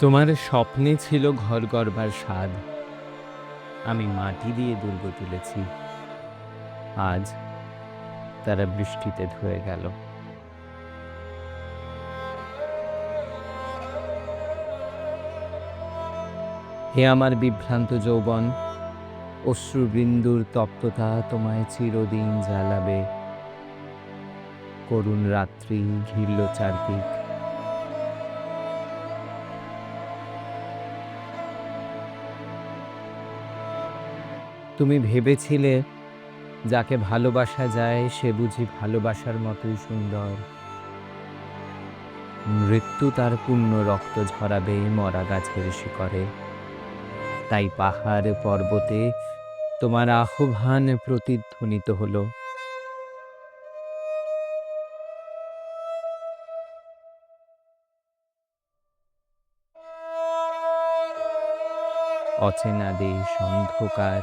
তোমার স্বপ্নে ছিল ঘর গড়বার স্বাদ। আমি মাটি দিয়ে দুর্গ তুলেছি। আজ তারা বৃষ্টিতে ধুয়ে গেল। হে আমার বিভ্রান্ত যৌবন, অশ্রুবিন্দুর তপ্ততা তোমায় চিরদিন জ্বালাবে। করুণ রাত্রি ঘিরল চারদিক। তুমি ভেবেছিলে, যাকে ভালোবাসা যায়, সে বুঝি ভালোবাসার মতোই সুন্দর। মৃত্যু তার পূর্ণ রক্ত ঝরাবে মরা গাছের শিকড়ে। তাই পাহাড় পর্বতে তোমার আহ্বান প্রতিধ্বনিত হলো। অচেনা দেশ অন্ধকার।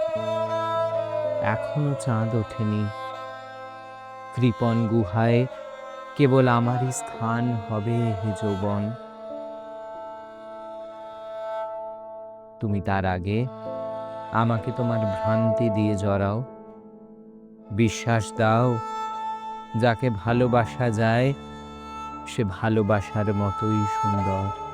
এখনও চাঁদ ওঠেনি। কৃপণ গুহায় কেবল আমারই স্থান হবে হে যৌবন। তুমি তার আগে আমাকে তোমার ভ্রান্তি দিয়ে জড়াও। বিশ্বাস দাও, যাকে ভালোবাসা যায়, সে ভালোবাসার মতোই সুন্দর।